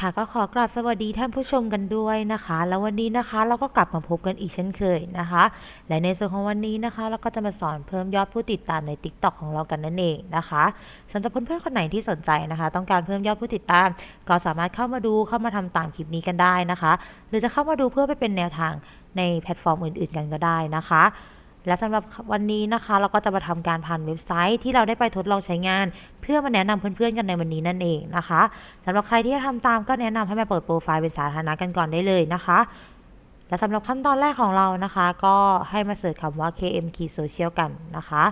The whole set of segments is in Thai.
ค่ะก็ขอกราบสวัสดีท่านผู้ชมกันด้วยนะคะ แล้ววันนี้นะคะเราก็กลับมาพบกันอีกเช่นเคยนะคะ และในส่วนของวันนี้นะคะ เราก็จะมาสอนเพิ่มยอดผู้ติดตามใน Tik t o อกของเรากันนั่นเองนะคะสำหรับเพื่อนๆคนไหนที่สนใจนะคะ ต้องการเพิ่มยอดผู้ติดตาม ก็สามารถเข้ามาดูเข้ามาทำตามคลิปนี้กันได้นะคะ หรือจะเข้ามาดูเพื่อไปเป็นแนวทางในแพลตฟอร์มอื่น ๆ กันก็ได้นะคะ และสำหรับวันนี้นะคะเราก็จะมาทำการผ่านเว็บไซต์ที่เราได้ไปทดลองใช้งาน เพื่อมาแนะนำเพื่อนๆกันในวันนี้นั่นเองนะคะสำหรับใครที่จะทำตามก็แนะนำให้มาเปิดโปรไฟล์เป็นสาธารณะกันก่อนได้เลยนะคะและสำหรับขั้นตอนแรกของเรานะคะ ก็ให้มาเสิร์ชคำว่า KM Key Social กันนะคะ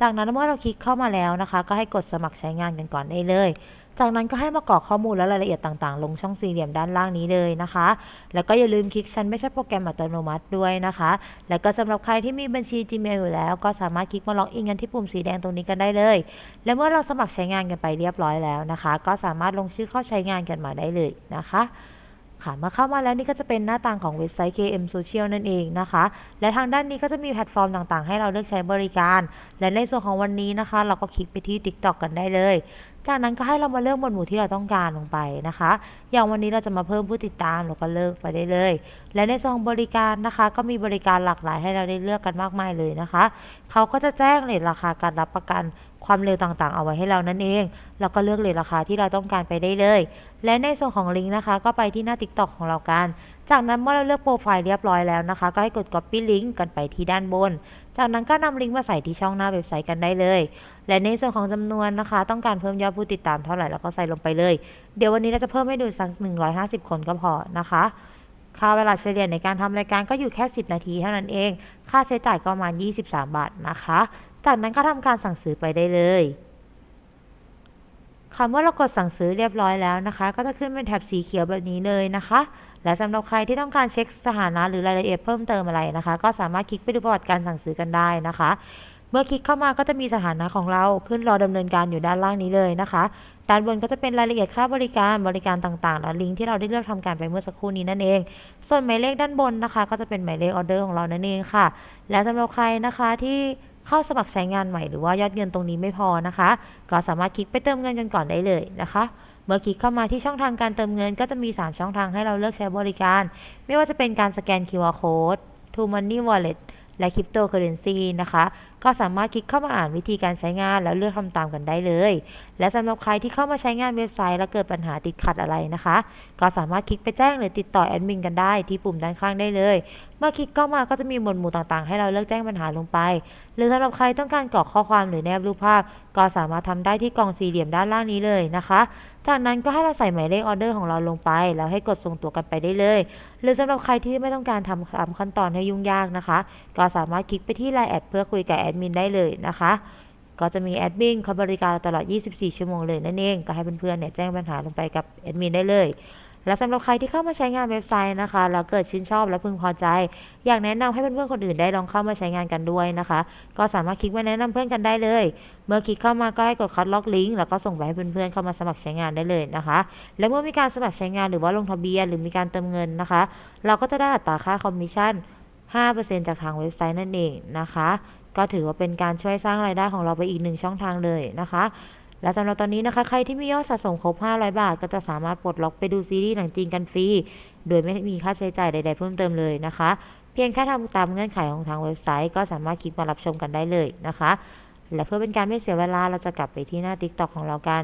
จากนั้นเมื่อเราคลิกเข้ามาแล้วนะคะ ก็ให้กดสมัครใช้งานกันก่อนได้เลย จากนั้นก็ให้มากรอกข้อมูลและรายละเอียดต่างๆ ลงช่องสี่เหลี่ยมด้านล่างนี้เลยนะคะ แล้วก็อย่าลืมคลิกฉันไม่ใช่โปรแกรมอัตโนมัติด้วยนะคะ แล้วก็สำหรับใครที่มีบัญชี Gmail อยู่แล้ว ก็สามารถคลิกมาล็อกอินกันที่ปุ่มสีแดงตรงนี้กันได้เลย และเมื่อเราสมัครใช้งานกันไปเรียบร้อยแล้วนะคะ ก็สามารถลงชื่อเข้าใช้งานกันมาได้เลยนะคะ ค่ะมาเข้ามาแล้วนี่ก็จะเป็นหน้าต่างของเว็บไซต์ KM Social นั่นเองนะคะ และทางด้านนี้ก็จะมีแพลตฟอร์มต่างๆ ให้เราเลือกใช้บริการ และในส่วนของวันนี้นะคะ เราก็คลิกไปที่ TikTok กันได้เลย จากนั้นก็ให้เรามาเลือกหมวดหมู่ที่เราต้องการลงไปนะคะ อย่างวันนี้เราจะมาเพิ่มผู้ติดตามเราก็เลือกไปได้เลย และในส่วนของบริการนะคะ ก็มีบริการหลากหลายให้เราได้เลือกกันมากมายเลยนะคะ เขาก็จะแจ้งเรทราคาการรับประกันความเร็วต่างๆ เอาไว้ให้เรานั่นเอง แล้วก็เลือกเรทราคาที่เราต้องการไปได้เลย และในส่วนของลิงก์นะคะ ก็ไปที่หน้า TikTok ของเรากัน จากนั้นเมื่อเราเลือกโปรไฟล์เรียบร้อยแล้วนะคะ ก็ให้กด Copy Link กันไปที่ด้านบน จากนั้นก็นำลิงก์มาใส่ที่ช่องหน้าเว็บไซต์กันได้เลย และในส่วนของจำนวนนะคะ ต้องการเพิ่มยอดผู้ติดตามเท่าไหร่แล้วก็ใส่ลงไปเลย เดี๋ยววันนี้เราจะเพิ่มให้ดูสัก150 คนก็พอนะคะค่าเวลาเฉลี่ยในการทำรายการก็อยู่แค่ 10 นาทีเท่านั้นเอง ค่าใช้จ่ายก็ประมาณ 23 บาทนะคะ จากนั้นก็ทำการสั่งซื้อไปได้เลยคำว่าเรากดสั่งซื้อเรียบร้อยแล้วนะคะ ก็จะขึ้นเป็นแถบสีเขียวแบบนี้เลยนะคะ และสำหรับใครที่ต้องการเช็คสถานะหรือรายละเอียดเพิ่มเติมอะไรนะคะ ก็สามารถคลิกไปดูประวัติการสั่งซื้อกันได้นะคะ เมื่อคลิกเข้ามาก็จะมีสถานะของเราขึ้นรอดำเนินการอยู่ด้านล่างนี้เลยนะคะ ด้านบนก็จะเป็นรายละเอียดค่าบริการบริการต่างๆ และลิงก์ที่เราได้เลือกทำการไปเมื่อสักครู่นี้นั่นเอง ส่วนหมายเลขด้านบนนะคะ ก็จะเป็นหมายเลขออเดอร์ของเรานั่นเองค่ะ และสำหรับใครนะคะที่เข้าสมัครใช้งานใหม่หรือว่ายอดเงินตรงนี้ไม่พอนะคะ ก็สามารถคลิกไปเติมเงินกันก่อนได้เลยนะคะ เมื่อคลิกเข้ามาที่ช่องทางการเติมเงิน ก็จะมี 3 ช่องทางให้เราเลือกใช้บริการ ไม่ว่าจะเป็นการสแกน QR Code True Money Wallet และ Cryptocurrency นะคะ ก็สามารถคลิกเข้ามาอ่านวิธีการใช้งานแล้วเลือกทำตามกันได้เลย และสำหรับใครที่เข้ามาใช้งานเว็บไซต์ แล้วเกิดปัญหาติดขัดอะไรนะคะ ก็สามารถคลิกไปแจ้งหรือติดต่อแอดมินกันได้ที่ปุ่มด้านข้างได้เลย เมื่อคลิกเข้ามาก็จะมีหมวดหมู่ต่างๆ ให้เราเลือกแจ้งปัญหาลงไป หรือสำหรับใครต้องการกรอกข้อความหรือแนบรูปภาพ ก็สามารถทำได้ที่กล่องสี่เหลี่ยมด้านล่างนี้เลยนะคะ จากนั้นก็ให้เราใส่หมายเลขออเดอร์ของเราลงไป แล้วให้กดส่งตัวกันไปได้เลย หรือสำหรับใครที่ไม่ต้องการทำตามขั้นตอนให้ยุ่งยากนะคะ ก็สามารถคลิกไปที่ไลน์แอดเพื่อคุยกับแอดมินได้เลยนะคะก็จะมีแอดมินเขาบริการตลอด 24 ชั่วโมงเลยนั่นเอง ก็ให้เพื่อนๆเนี่ยแจ้งปัญหาลงไปกับแอดมินได้เลย และสำหรับใครที่เข้ามาใช้งานเว็บไซต์นะคะ แล้วเกิดชื่นชอบและพึงพอใจ อยากแนะนำให้เพื่อนๆคนอื่นได้ลองเข้ามาใช้งานกันด้วยนะคะ ก็สามารถคลิกมาแนะนำเพื่อนกันได้เลย เมื่อคลิกเข้ามาก็ให้กดคัดล็อกลิงก์แล้วก็ส่งไปให้เพื่อนๆเข้ามาสมัครใช้งานได้เลยนะคะ และเมื่อมีการสมัครใช้งานหรือว่าลงทะเบียนหรือมีการเติมเงินนะคะ เราก็จะได้อัตราค่าคอมมิชชั่น 5%จากทางเว็บไซต์นั่นเองนะคะ ก็ถือว่าเป็นการช่วยสร้างรายได้ของเราไปอีกหนึ่งช่องทางเลยนะคะ และสำหรับตอนนี้นะคะใครที่มียอดสะสมครบ 500 บาท ก็จะสามารถปลดล็อกไปดูซีรีส์หนังจีนกันฟรี โดยไม่มีค่าใช้จ่ายใด ๆ เพิ่มเติมเลยนะคะ เพียงแค่ทำตามเงื่อนไขของทางเว็บไซต์ ก็สามารถคลิกมารับชมกันได้เลยนะคะ และเพื่อเป็นการไม่เสียเวลาเราจะกลับไปที่หน้า TikTok ของเรากัน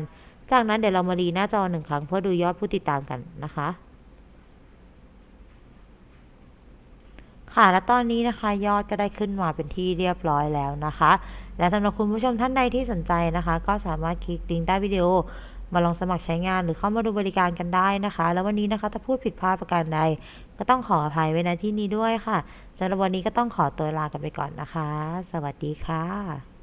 จากนั้นเดี๋ยวเรามารีหน้าจอหนึ่งครั้งเพื่อดูยอดผู้ติดตามกันนะคะ ค่ะ และตอนนี้นะคะ ยอดก็ได้ขึ้นมาเป็นที่เรียบร้อยแล้วนะคะ และสำหรับคุณผู้ชมท่านใดที่สนใจนะคะ ก็สามารถคลิกลิงก์ใต้วิดีโอ มาลองสมัครใช้งานหรือเข้ามาดูบริการกันได้นะคะ แล้ววันนี้นะคะถ้าพูดผิดพลาดประการใด ก็ต้องขออภัยไว้ในที่นี้ด้วยค่ะสำหรับวันนี้ก็ต้องขอตัวลากันไปก่อนนะคะ สวัสดีค่ะ